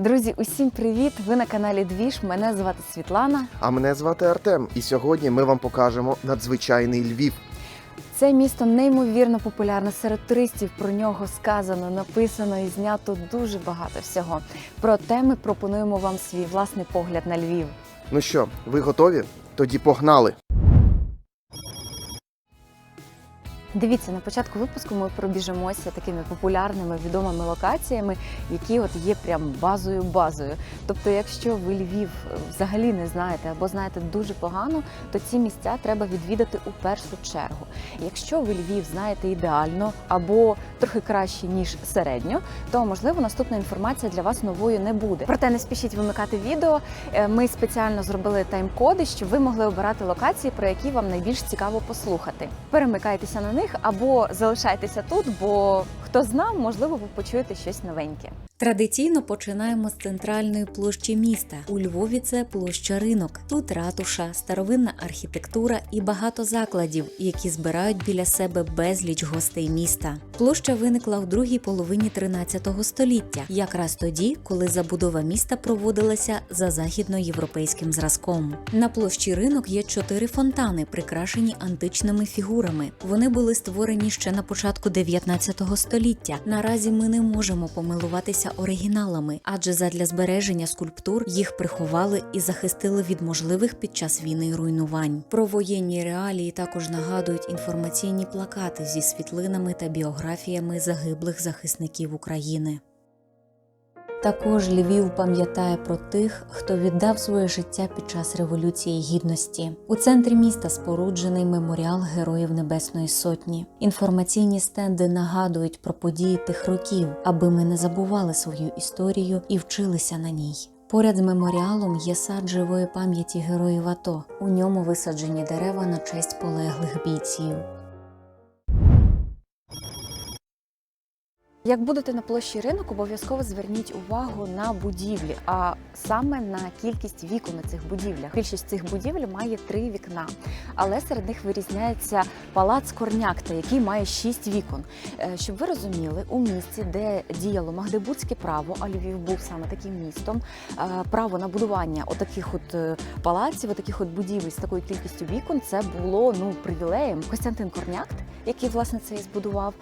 Друзі, усім привіт! Ви на каналі Двіж. Мене звати Світлана. А мене звати Артем, і сьогодні ми вам покажемо надзвичайний Львів. Це місто неймовірно популярне серед туристів. Про нього сказано, написано і знято дуже багато всього. Проте ми пропонуємо вам свій власний погляд на Львів. Ну що, ви готові? Тоді погнали! Дивіться, на початку випуску ми пробіжимося такими популярними відомими локаціями, які от є прям базою базою. Тобто, якщо ви Львів взагалі не знаєте або знаєте дуже погано, то ці місця треба відвідати у першу чергу. Якщо ви Львів знаєте ідеально або трохи краще ніж середньо, то можливо наступна інформація для вас новою не буде. Проте не спішіть вимикати відео. Е, Ми спеціально зробили тайм-коди, щоб ви могли обирати локації, про які вам найбільш цікаво послухати. Перемикайтеся на них або залишайтеся тут, бо хто знав, можливо, ви почуєте щось новеньке. Традиційно починаємо з центральної площі міста. У Львові це площа ринок. Тут ратуша, старовинна архітектура і багато закладів, які збирають біля себе безліч гостей міста. Площа виникла в другій половині 13 століття, якраз тоді, коли забудова міста проводилася за західноєвропейським зразком. На площі ринок є чотири фонтани, прикрашені античними фігурами. Вони були створені ще на початку 19 століття. Наразі ми не можемо помилуватися оригіналами, адже задля збереження скульптур їх приховали і захистили від можливих під час війни руйнувань. Про воєнні реалії також нагадують інформаційні плакати зі світлинами та біографіями загиблих захисників України. Також Львів пам'ятає про тих, хто віддав своє життя під час Революції Гідності. У центрі міста споруджений меморіал Героїв Небесної Сотні. Інформаційні стенди нагадують про події тих років, аби ми не забували свою історію і вчилися на ній. Поряд з меморіалом є сад живої пам'яті героїв АТО. У ньому висаджені дерева на честь полеглих бійців. Як будете на площі ринок, обов'язково зверніть увагу на будівлі, а саме на кількість вікон у цих будівлях. Більшість цих будівель має три вікна, але серед них вирізняється палац Корнякта, який має шість вікон. Е, Щоб ви розуміли, у місті, де діяло Магдебурзьке право, а Львів був саме таким містом, е, право на будування отаких от е, палаців, отаких от будівель з такою кількістю вікон, це було ну привілеєм. Костянтин Корнякт, який власне це і збудував,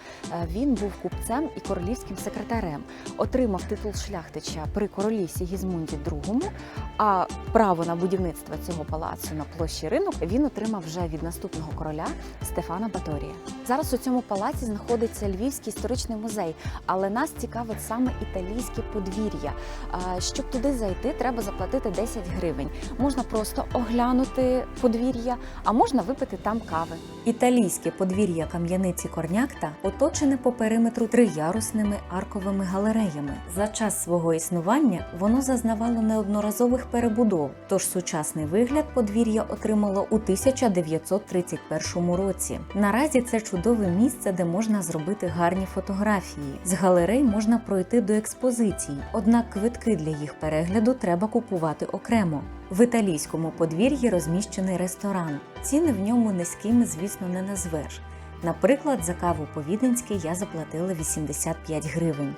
він був купцем і королівським секретарем, отримав титул шляхтича при королі Сігізмунді II, а право на будівництво цього палацу на площі ринок він отримав вже від наступного короля Стефана Баторія. Зараз у цьому палаці знаходиться Львівський історичний музей, але нас цікавить саме італійське подвір'я. Щоб туди зайти, треба заплатити 10 гривень. Можна просто оглянути подвір'я, а можна випити там кави. Італійське подвір'я кам'яниці Корнякта оточене по периметру триярусними арковими галереями. За час свого існування воно зазнавало неодноразових перебудов, тож сучасний вигляд подвір'я отримало у 1931 році. Наразі це чудове місце, де можна зробити гарні фотографії. З галерей можна пройти до експозицій, однак квитки для їх перегляду треба купувати окремо. В італійському подвір'ї розміщений ресторан. Ціни в ньому низькими, звісно, не назвеш. Наприклад, за каву по віденськи я заплатила 85 гривень.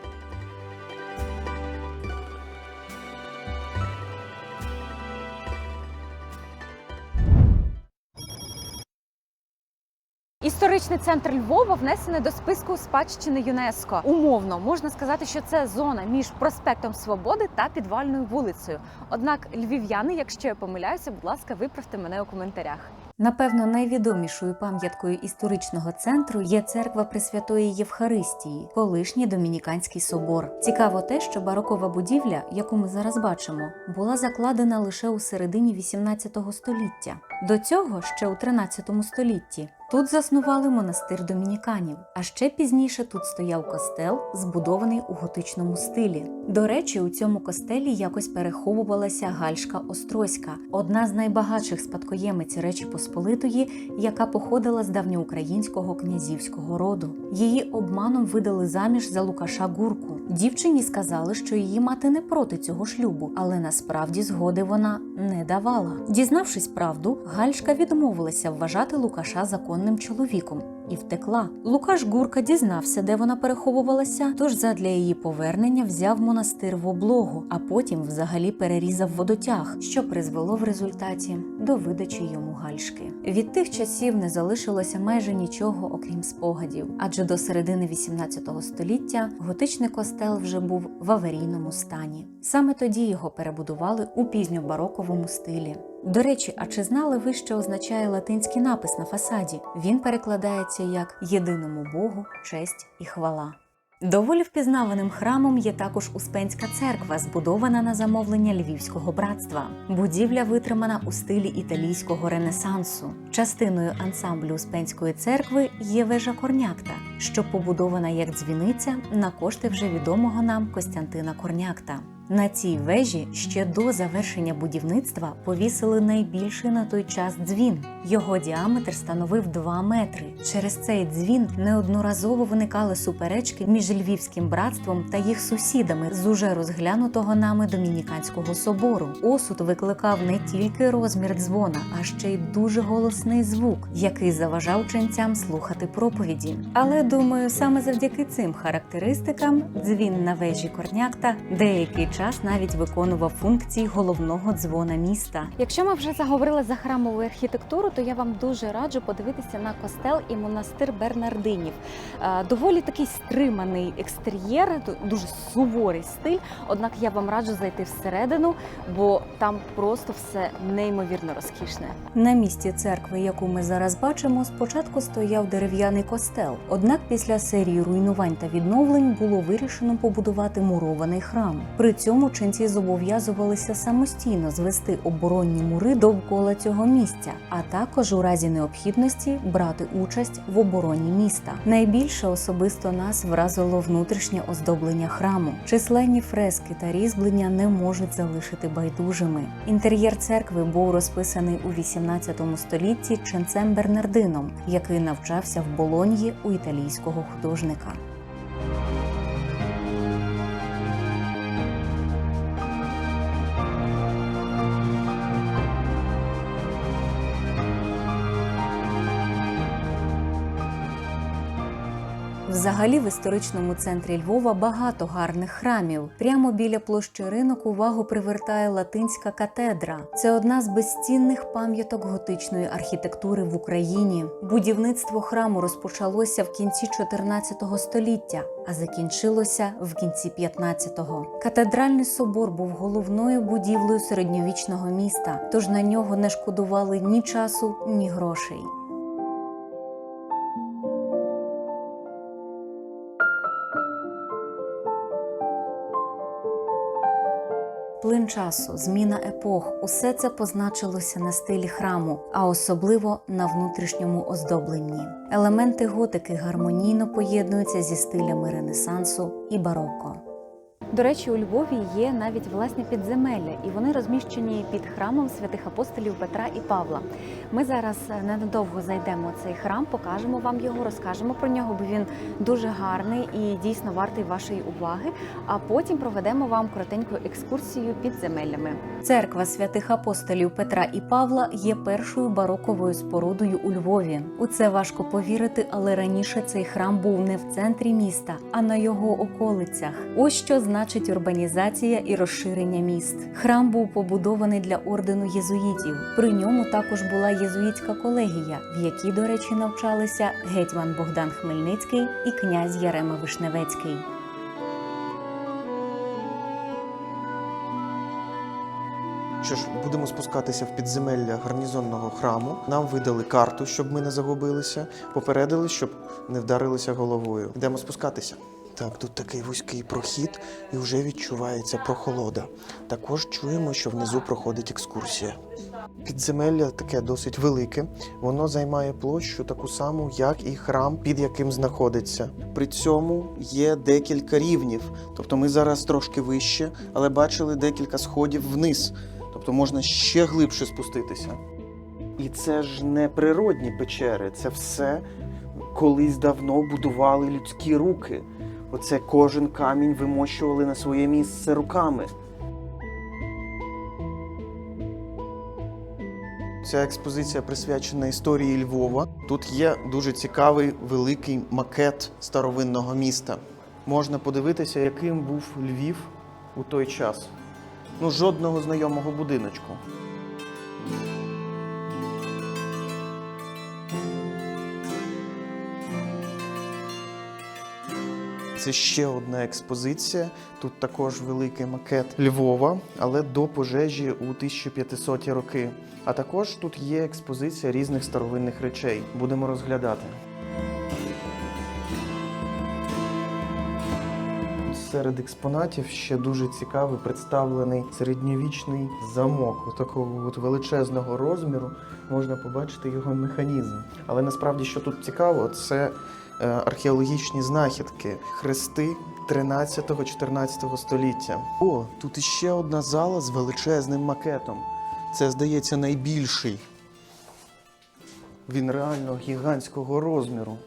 Історичний центр Львова внесений до списку спадщини ЮНЕСКО. Умовно можна сказати, що це зона між проспектом Свободи та підвальною вулицею. Однак львів'яни, якщо я помиляюся, будь ласка, виправте мене у коментарях. Напевно, найвідомішою пам'яткою історичного центру є церква Пресвятої Євхаристії, колишній домініканський собор. Цікаво те, що барокова будівля, яку ми зараз бачимо, була закладена лише у середині 18 століття. До цього ще у 13 столітті. Тут заснували монастир домініканів, а ще пізніше тут стояв костел, збудований у готичному стилі. До речі, у цьому костелі якось переховувалася Гальшка Острозька, одна з найбагатших спадкоємиць Речі Посполитої, яка походила з давньоукраїнського князівського роду. Її обманом видали заміж за Лукаша Гурку. Дівчині сказали, що її мати не проти цього шлюбу, але насправді згоди вона не давала. Дізнавшись правду, Гальшка відмовилася вважати Лукаша законним чоловіком. І втекла. Лукаш Гурка дізнався, де вона переховувалася, тож задля її повернення взяв монастир в облогу, а потім взагалі перерізав водотяг, що призвело в результаті до видачі йому гальшки. Від тих часів не залишилося майже нічого, окрім спогадів, адже до середини 18 століття готичний костел вже був в аварійному стані. Саме тоді його перебудували у пізньобароковому стилі. До речі, а чи знали ви, що означає латинський напис на фасаді? Він перекладається як єдиному Богу, честь і хвала. Доволі впізнаваним храмом є також Успенська церква, збудована на замовлення Львівського братства. Будівля витримана у стилі італійського ренесансу. Частиною ансамблю Успенської церкви є вежа Корнякта, що побудована як дзвіниця на кошти вже відомого нам Костянтина Корнякта. На цій вежі ще до завершення будівництва повісили найбільший на той час дзвін. Його діаметр становив 2 метри. Через цей дзвін неодноразово виникали суперечки між львівським братством та їх сусідами з уже розглянутого нами домініканського собору. Осуд викликав не тільки розмір дзвона, а ще й дуже голосний звук, який заважав ченцям слухати проповіді. Але думаю, саме завдяки цим характеристикам дзвін на вежі Корнякта деякий час навіть виконував функції головного дзвона міста. Якщо ми вже заговорили за храмову архітектуру, то я вам дуже раджу подивитися на костел і монастир Бернардинів. Е, Доволі такий стриманий екстер'єр, ду- дуже суворий стиль. Однак я вам раджу зайти всередину, бо там просто все неймовірно розкішне. На місці церкви, яку ми зараз бачимо, спочатку стояв дерев'яний костел. Однак після серії руйнувань та відновлень було вирішено побудувати мурований храм. При цьому ченці зобов'язувалися самостійно звести оборонні мури довкола цього місця, а також у разі необхідності брати участь в обороні міста. Найбільше особисто нас вразило внутрішнє оздоблення храму. Численні фрески та різьблення не можуть залишити байдужими. Інтер'єр церкви був розписаний у 18 столітті ченцем Бернардином, який навчався в Болоньї у італійського художника. Взагалі в історичному центрі Львова багато гарних храмів. Прямо біля площі ринок увагу привертає латинська катедра. Це одна з безцінних пам'яток готичної архітектури в Україні. Будівництво храму розпочалося в кінці 14 століття, а закінчилося в кінці 15-го. Катедральний собор був головною будівлею середньовічного міста, тож на нього не шкодували ні часу, ні грошей. Плин часу, зміна епох усе це позначилося на стилі храму, а особливо на внутрішньому оздобленні. Елементи готики гармонійно поєднуються зі стилями Ренесансу і бароко. До речі, у Львові є навіть власні підземелля, і вони розміщені під храмом святих апостолів Петра і Павла. Ми зараз е, ненадовго зайдемо в цей храм, покажемо вам його, розкажемо про нього, бо він дуже гарний і дійсно вартий вашої уваги. А потім проведемо вам коротеньку екскурсію підземеллями. Церква святих апостолів Петра і Павла є першою бароковою спорудою у Львові. У це важко повірити, але раніше цей храм був не в центрі міста, а на його околицях. Ось що значить урбанізація і розширення міст. Храм був побудований для ордену єзуїтів. При ньому також була єзуїтська колегія, в якій, до речі, навчалися гетьман Богдан Хмельницький і князь Ярема Вишневецький. Що ж, будемо спускатися в підземелля гарнізонного храму. Нам видали карту, щоб ми не загубилися, попередили, щоб не вдарилися головою. Йдемо спускатися. Так, тут такий вузький прохід і вже відчувається прохолода. Також чуємо, що внизу проходить екскурсія. Підземелля таке досить велике. Воно займає площу таку саму, як і храм, під яким знаходиться. При цьому є декілька рівнів. Тобто ми зараз трошки вище, але бачили декілька сходів вниз. Тобто можна ще глибше спуститися. І це ж не природні печери, це все колись давно будували людські руки. Оце кожен камінь вимощували на своє місце руками. Ця експозиція присвячена історії Львова. Тут є дуже цікавий великий макет старовинного міста. Можна подивитися, яким був Львів у той час. Ну, жодного знайомого будиночку. Це ще одна експозиція. Тут також великий макет Львова, але до пожежі у 1500 ті роки. А також тут є експозиція різних старовинних речей. Будемо розглядати. Серед експонатів ще дуже цікавий представлений середньовічний замок у такого от величезного розміру. Можна побачити його механізм. Але насправді, що тут цікаво, це е, археологічні знахідки, хрести 13-14 століття. О, тут іще одна зала з величезним макетом. Це, здається, найбільший. Він реально гігантського розміру.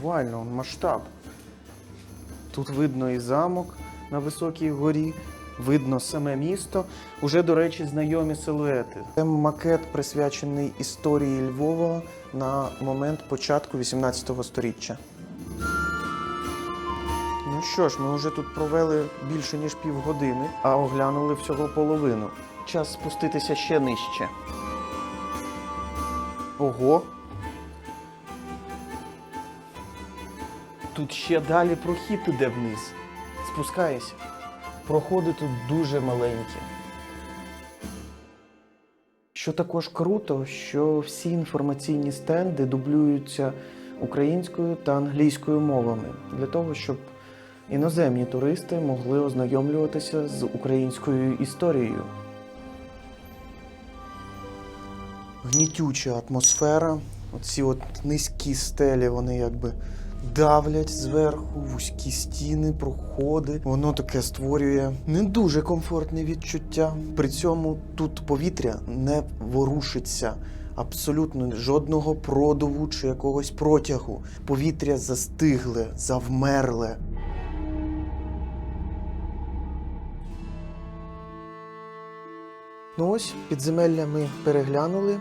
Буквально масштаб. Тут видно і замок на високій горі, видно саме місто. Уже, до речі, знайомі силуети. Це макет присвячений історії Львова на момент початку 18 століття. Ну що ж, ми вже тут провели більше ніж півгодини, а оглянули всього половину. Час спуститися ще нижче. Ого! Тут ще далі прохід іде вниз. Спускайся. Проходи тут дуже маленькі. Що також круто, що всі інформаційні стенди дублюються українською та англійською мовами для того, щоб іноземні туристи могли ознайомлюватися з українською історією. Гнітюча атмосфера, оці от низькі стелі, вони якби давлять зверху, вузькі стіни, проходи. Воно таке створює не дуже комфортне відчуття. При цьому тут повітря не ворушиться. Абсолютно жодного продуву чи якогось протягу. Повітря застигле, завмерле. Ну ось підземелля ми переглянули,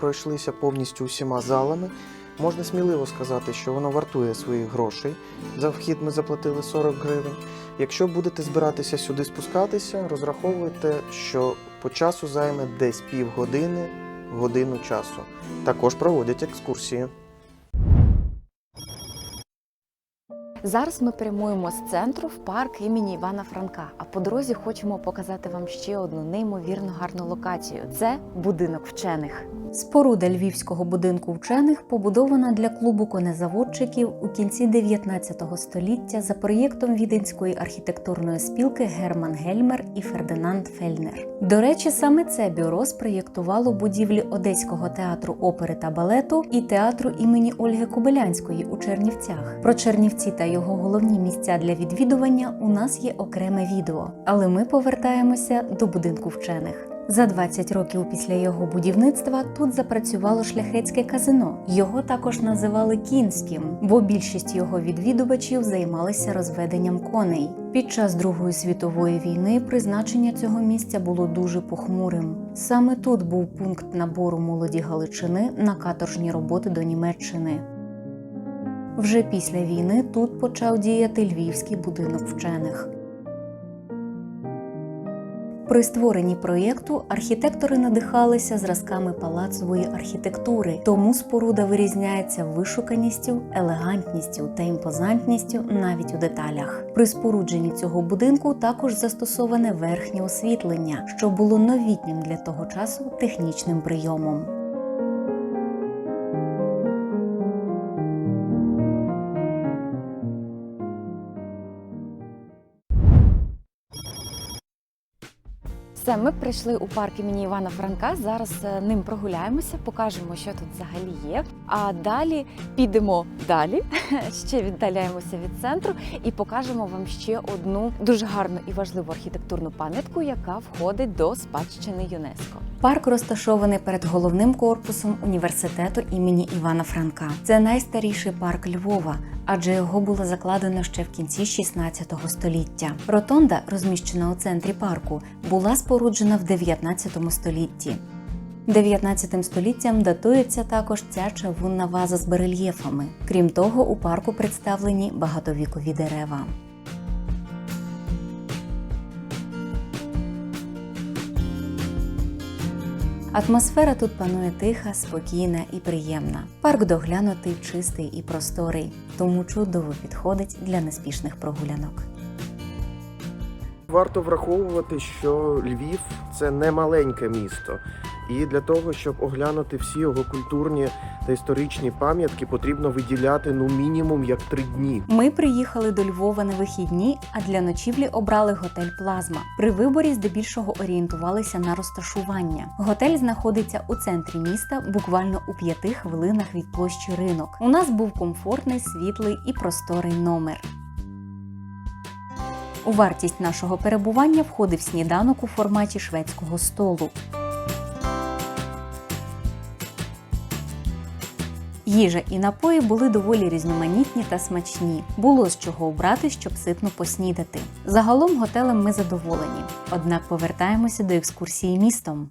пройшлися повністю усіма залами. Можна сміливо сказати, що воно вартує своїх грошей. За вхід ми заплатили 40 гривень. Якщо будете збиратися сюди спускатися, розраховуйте, що по часу займе десь півгодини, годину часу. Також проводять екскурсії. Зараз ми прямуємо з центру в парк імені Івана Франка. А по дорозі хочемо показати вам ще одну неймовірно гарну локацію. Це будинок вчених. Споруда львівського будинку вчених побудована для клубу конезаводчиків у кінці 19 століття за проєктом віденської архітектурної спілки Герман Гельмер і Фердинанд Фельнер. До речі, саме це бюро спроєктувало будівлі Одеського театру опери та балету і театру імені Ольги Кобилянської у Чернівцях. Про Чернівці та його головні місця для відвідування у нас є окреме відео, але ми повертаємося до будинку вчених. За 20 років після його будівництва тут запрацювало шляхетське казино. Його також називали кінським, бо більшість його відвідувачів займалися розведенням коней. Під час Другої світової війни призначення цього місця було дуже похмурим. Саме тут був пункт набору молоді Галичини на каторжні роботи до Німеччини. Вже після війни тут почав діяти Львівський будинок вчених. При створенні проєкту архітектори надихалися зразками палацової архітектури, тому споруда вирізняється вишуканістю, елегантністю та імпозантністю навіть у деталях. При спорудженні цього будинку також застосоване верхнє освітлення, що було новітнім для того часу технічним прийомом. Все, ми прийшли у парк імені Івана Франка. Зараз е, ним прогуляємося, покажемо, що тут взагалі є. А далі підемо далі, ще віддаляємося від центру і покажемо вам ще одну дуже гарну і важливу архітектурну пам'ятку, яка входить до спадщини ЮНЕСКО. Парк розташований перед головним корпусом університету імені Івана Франка. Це найстаріший парк Львова, адже його було закладено ще в кінці 16 століття. Ротонда, розміщена у центрі парку, була споруджена в 19 столітті. 19 століттям датується також ця чавунна ваза з барельєфами. Крім того, у парку представлені багатовікові дерева. Атмосфера тут панує тиха, спокійна і приємна. Парк доглянутий, чистий і просторий, тому чудово підходить для неспішних прогулянок. Варто враховувати, що Львів це не маленьке місто, і для того, щоб оглянути всі його культурні та історичні пам'ятки, потрібно виділяти ну мінімум як три дні. Ми приїхали до Львова на вихідні, а для ночівлі обрали готель Плазма. При виборі здебільшого орієнтувалися на розташування. Готель знаходиться у центрі міста, буквально у п'яти хвилинах від площі ринок. У нас був комфортний, світлий і просторий номер. У вартість нашого перебування входив сніданок у форматі шведського столу. Їжа і напої були доволі різноманітні та смачні. Було з чого обрати, щоб ситно поснідати. Загалом готелем ми задоволені. Однак повертаємося до екскурсії містом.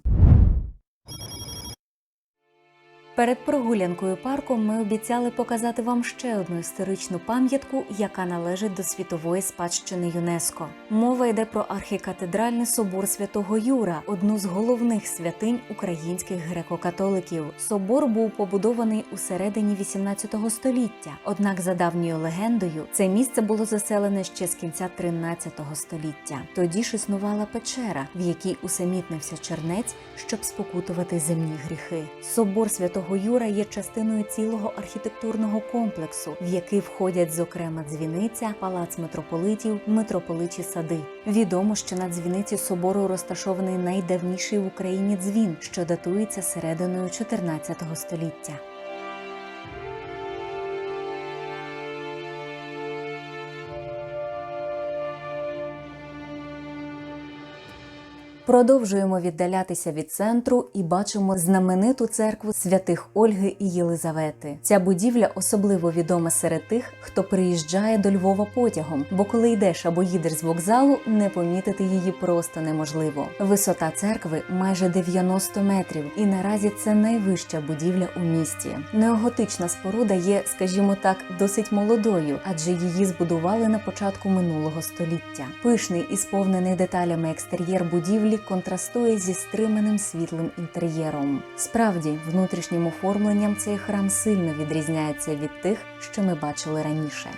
Перед прогулянкою парком ми обіцяли показати вам ще одну історичну пам'ятку, яка належить до світової спадщини ЮНЕСКО. Мова йде про архікатедральний собор святого Юра, одну з головних святинь українських греко-католиків. Собор був побудований у середині 18 століття. Однак, за давньою легендою, це місце було заселене ще з кінця 13 століття. Тоді ж існувала печера, в якій усамітнився чернець, щоб спокутувати земні гріхи. Собор святого Юра є частиною цілого архітектурного комплексу, в який входять, зокрема, дзвіниця, палац митрополитів, митрополичі сади. Відомо, що на дзвіниці собору розташований найдавніший в Україні дзвін, що датується серединою 14 століття. Продовжуємо віддалятися від центру і бачимо знамениту церкву святих Ольги і Єлизавети. Ця будівля особливо відома серед тих, хто приїжджає до Львова потягом, бо коли йдеш або їдеш з вокзалу, не помітити її просто неможливо. Висота церкви майже 90 метрів, і наразі це найвища будівля у місті. Неоготична споруда є, скажімо так, досить молодою, адже її збудували на початку минулого століття. Пишний і сповнений деталями екстер'єр будівлі контрастує зі стриманим світлим інтер'єром. Справді, внутрішнім оформленням цей храм сильно відрізняється від тих, що ми бачили раніше.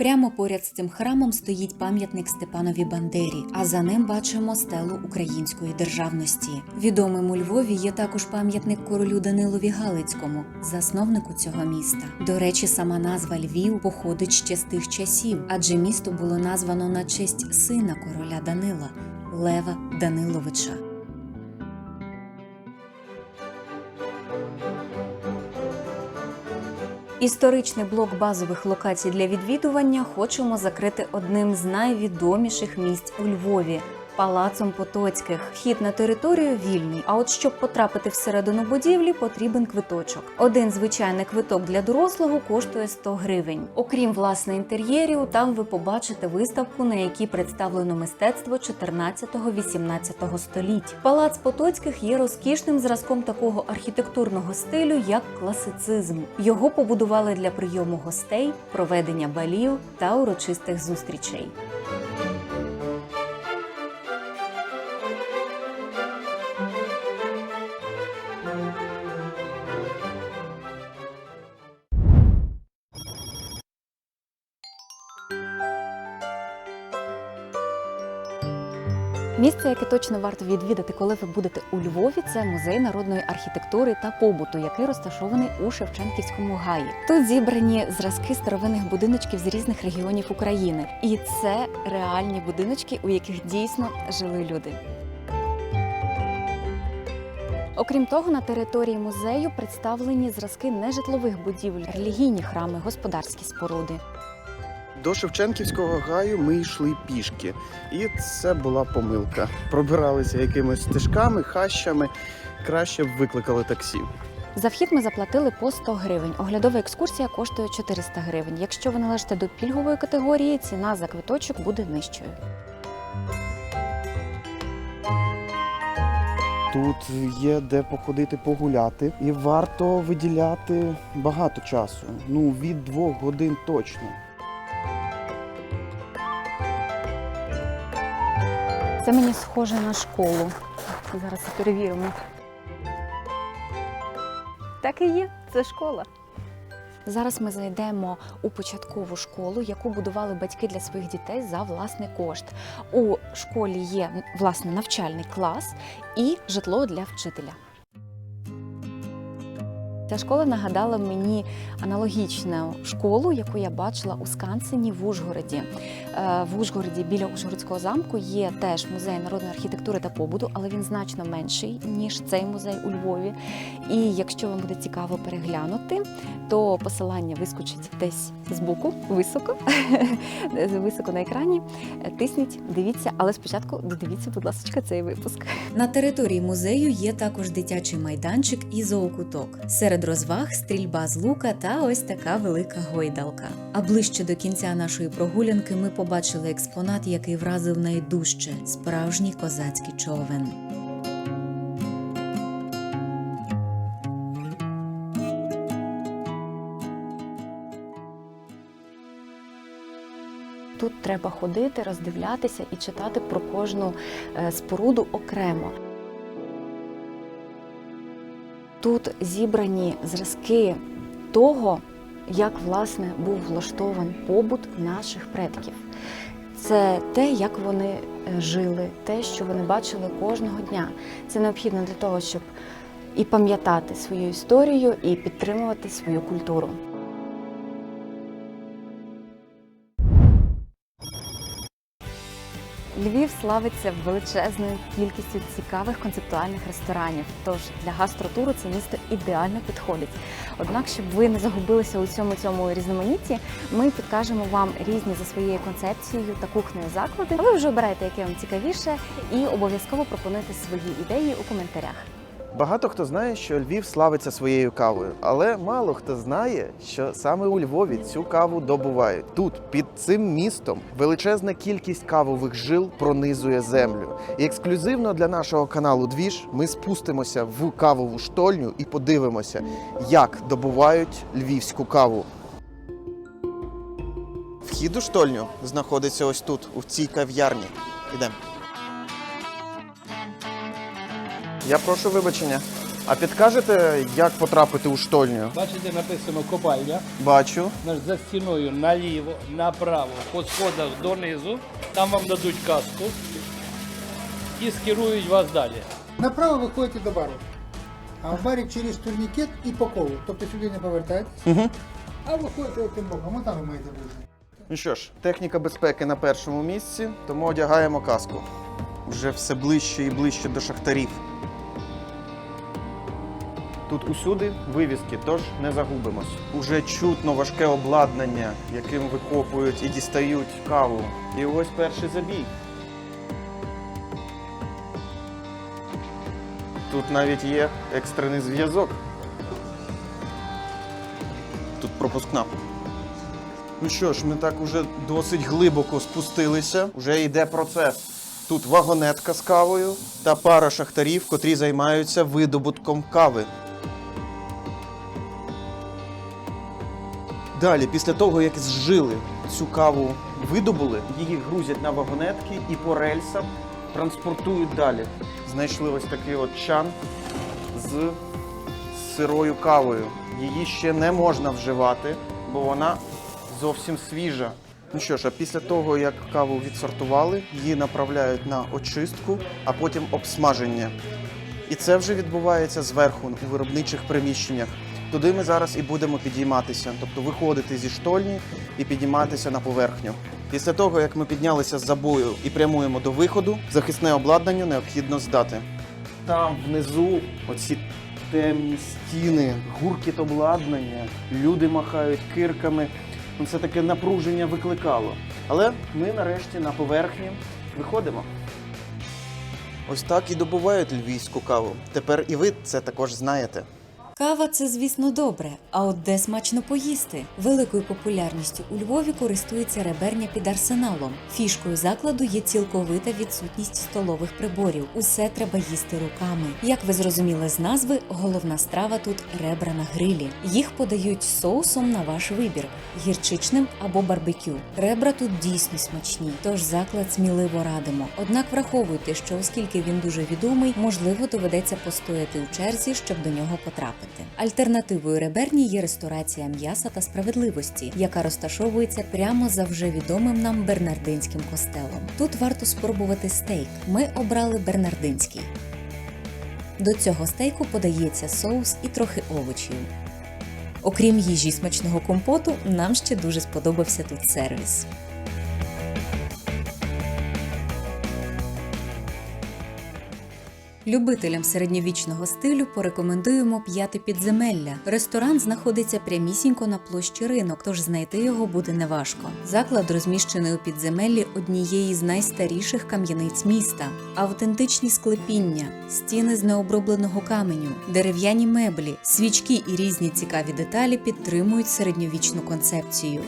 Прямо поряд з цим храмом стоїть пам'ятник Степанові Бандері, а за ним бачимо стелу української державності. Відомим у Львові є також пам'ятник королю Данилові Галицькому, засновнику цього міста. До речі, сама назва Львів походить ще з тих часів, адже місто було названо на честь сина короля Данила Лева Даниловича. Історичний блок базових локацій для відвідування хочемо закрити одним з найвідоміших місць у Львові. Палацом Потоцьких вхід на територію вільний. А от щоб потрапити всередину будівлі, потрібен квиточок. Один звичайний квиток для дорослого коштує 100 гривень. Окрім власне інтер'єрів, там ви побачите виставку, на якій представлено мистецтво 14-18 століть. Палац Потоцьких є розкішним зразком такого архітектурного стилю, як класицизм. Його побудували для прийому гостей, проведення балів та урочистих зустрічей. Яке точно варто відвідати, коли ви будете у Львові, це музей народної архітектури та побуту, який розташований у Шевченківському гаї. Тут зібрані зразки старовинних будиночків з різних регіонів України, і це реальні будиночки, у яких дійсно жили люди. Окрім того, на території музею представлені зразки нежитлових будівель, релігійні храми, господарські споруди. До Шевченківського гаю ми йшли пішки, і це була помилка. Пробиралися якимись стежками, хащами. Краще б викликали таксі. За вхід ми заплатили по 100 гривень. Оглядова екскурсія коштує 400 гривень. Якщо ви належите до пільгової категорії, ціна за квиточок буде нижчою. Тут є де походити погуляти, і варто виділяти багато часу. Ну від двох годин точно. Це мені схоже на школу. Зараз перевіримо. Так і є, це школа. Зараз ми зайдемо у початкову школу, яку будували батьки для своїх дітей за власний кошт. У школі є власне навчальний клас і житло для вчителя. Ця школа нагадала мені аналогічну школу, яку я бачила у Скансені в Ужгороді. Е, В Ужгороді біля Ужгородського замку є теж музей народної архітектури та побуту, але він значно менший ніж цей музей у Львові. І якщо вам буде цікаво переглянути, то посилання вискочить десь збоку, високо, високо на екрані. Тисніть, дивіться, але спочатку додивіться, будь ласка, цей випуск. На території музею є також дитячий майданчик і зоокуток. Серед розваг стрільба з лука та ось така велика гойдалка. А ближче до кінця нашої прогулянки ми побачили експонат, який вразив найдужче справжній козацький човен. Тут треба ходити, роздивлятися і читати про кожну е, споруду окремо. Тут зібрані зразки того, як власне був влаштований побут наших предків. Це те, як вони е, жили, те, що вони бачили кожного дня. Це необхідно для того, щоб і пам'ятати свою історію, і підтримувати свою культуру. Львів славиться величезною кількістю цікавих концептуальних ресторанів. Тож для гастротуру це місто ідеально підходить. Однак, щоб ви не загубилися у цьому цьому різноманітті, ми підкажемо вам різні за своєю концепцією та кухнею заклади. Ви вже обираєте, яке вам цікавіше, і обов'язково пропонуйте свої ідеї у коментарях. Багато хто знає, що Львів славиться своєю кавою, але мало хто знає, що саме у Львові цю каву добувають. Тут, під цим містом, величезна кількість кавових жил пронизує землю. І ексклюзивно для нашого каналу Двіж ми спустимося в кавову штольню і подивимося, як добувають львівську каву. Вхід у штольню знаходиться ось тут, у цій кав'ярні. Ідемо. Я прошу вибачення. А підкажете, як потрапити у штольню? Бачите, написано копальня. Бачу. Значить, За стіною наліво, направо, по сходах донизу. Там вам дадуть каску і скерують вас далі. Направо виходите до бару. А в барі через турнікет і по колу. Тобто сюди не повертаєтесь, Угу. а виходите тим боком. А там ви маєте бути. Ну що ж, техніка безпеки на першому місці, тому одягаємо каску. Вже все ближче і ближче до шахтарів. Тут усюди вивіски, тож не загубимось. Уже чутно важке обладнання, яким викопують і дістають каву. І ось перший забій. Тут навіть є екстрений зв'язок. Тут пропускна. Ну що ж, ми так уже досить глибоко спустилися. Уже йде процес. Тут вагонетка з кавою та пара шахтарів, котрі займаються видобутком кави. Далі, після того, як зжили цю каву, видобули, її грузять на вагонетки і по рельсам транспортують далі. Знайшли ось такий от чан з сирою кавою. Її ще не можна вживати, бо вона зовсім свіжа. Ну що ж, а після того, як каву відсортували, її направляють на очистку, а потім обсмаження. І це вже відбувається зверху у виробничих приміщеннях. Туди ми зараз і будемо підійматися, тобто виходити зі штольні і підійматися на поверхню. Після того, як ми піднялися з забою і прямуємо до виходу, захисне обладнання необхідно здати. Там внизу оці темні стіни, гуркіт обладнання, люди махають кирками. Ну, Це таке напруження викликало. Але ми нарешті на поверхні виходимо. Ось так і добувають львівську каву. Тепер і ви це також знаєте. Кава це, звісно, добре. А от де смачно поїсти? Великою популярністю у Львові користується реберня під арсеналом. Фішкою закладу є цілковита відсутність столових приборів. Усе треба їсти руками. Як ви зрозуміли з назви, головна страва тут ребра на грилі. Їх подають соусом на ваш вибір гірчичним або барбекю. Ребра тут дійсно смачні, тож заклад сміливо радимо. Однак враховуйте, що оскільки він дуже відомий, можливо, доведеться постояти у черзі, щоб до нього потрапити. Альтернативою реберні є ресторація м'яса та справедливості, яка розташовується прямо за вже відомим нам бернардинським костелом. Тут варто спробувати стейк. Ми обрали бернардинський. До цього стейку подається соус і трохи овочів. Окрім їжі смачного компоту, нам ще дуже сподобався тут сервіс. Любителям середньовічного стилю порекомендуємо п'яте підземелля. Ресторан знаходиться прямісінько на площі ринок, тож знайти його буде неважко. Заклад розміщений у підземеллі однієї з найстаріших кам'яниць міста. Автентичні склепіння, стіни з необробленого каменю, дерев'яні меблі, свічки і різні цікаві деталі підтримують середньовічну концепцію.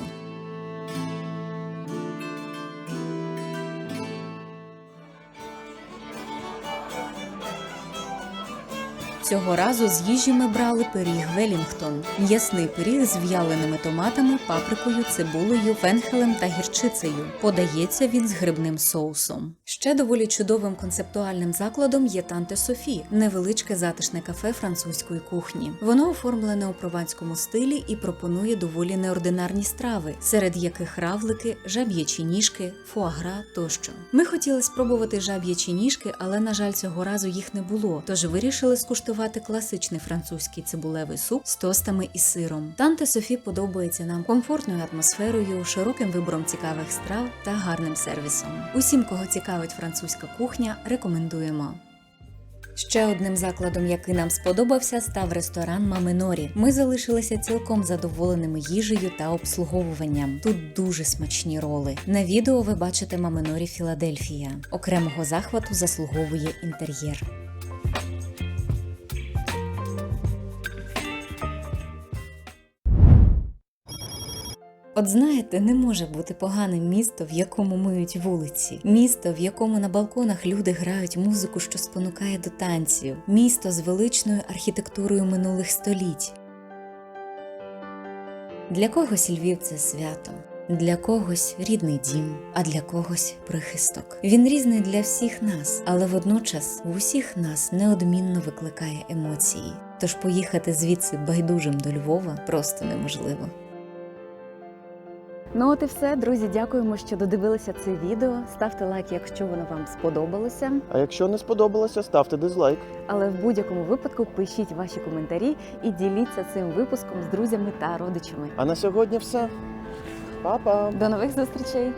Цього разу з їжі ми брали пиріг Велінгтон, м'ясний пиріг з в'яленими томатами, паприкою, цибулею, фенхелем та гірчицею. Подається він з грибним соусом. Ще доволі чудовим концептуальним закладом є Танте Софі, невеличке затишне кафе французької кухні. Воно оформлене у прованському стилі і пропонує доволі неординарні страви, серед яких равлики, жаб'ячі ніжки, фуагра тощо. Ми хотіли спробувати жаб'ячі ніжки, але на жаль, цього разу їх не було. Тож вирішили скуштувати класичний французький цибулевий суп з тостами і сиром. Танте Софі подобається нам комфортною атмосферою, широким вибором цікавих страв та гарним сервісом. Усім, кого цікавить французька кухня, рекомендуємо. Ще одним закладом, який нам сподобався, став ресторан Маминорі. Ми залишилися цілком задоволеними їжею та обслуговуванням. Тут дуже смачні роли. На відео ви бачите Маминорі Філадельфія. Окремого захвату заслуговує інтер'єр. От знаєте, не може бути поганим місто, в якому миють вулиці, місто, в якому на балконах люди грають музику, що спонукає до танців, місто з величною архітектурою минулих століть. Для когось Львів це свято, для когось рідний дім, а для когось прихисток. Він різний для всіх нас, але водночас в усіх нас неодмінно викликає емоції. Тож поїхати звідси байдужим до Львова просто неможливо. Ну от і все, друзі. Дякуємо, що додивилися це відео. Ставте лайк, якщо воно вам сподобалося. А якщо не сподобалося, ставте дизлайк. Але в будь-якому випадку пишіть ваші коментарі і діліться цим випуском з друзями та родичами. А на сьогодні все. Па-па! До нових зустрічей!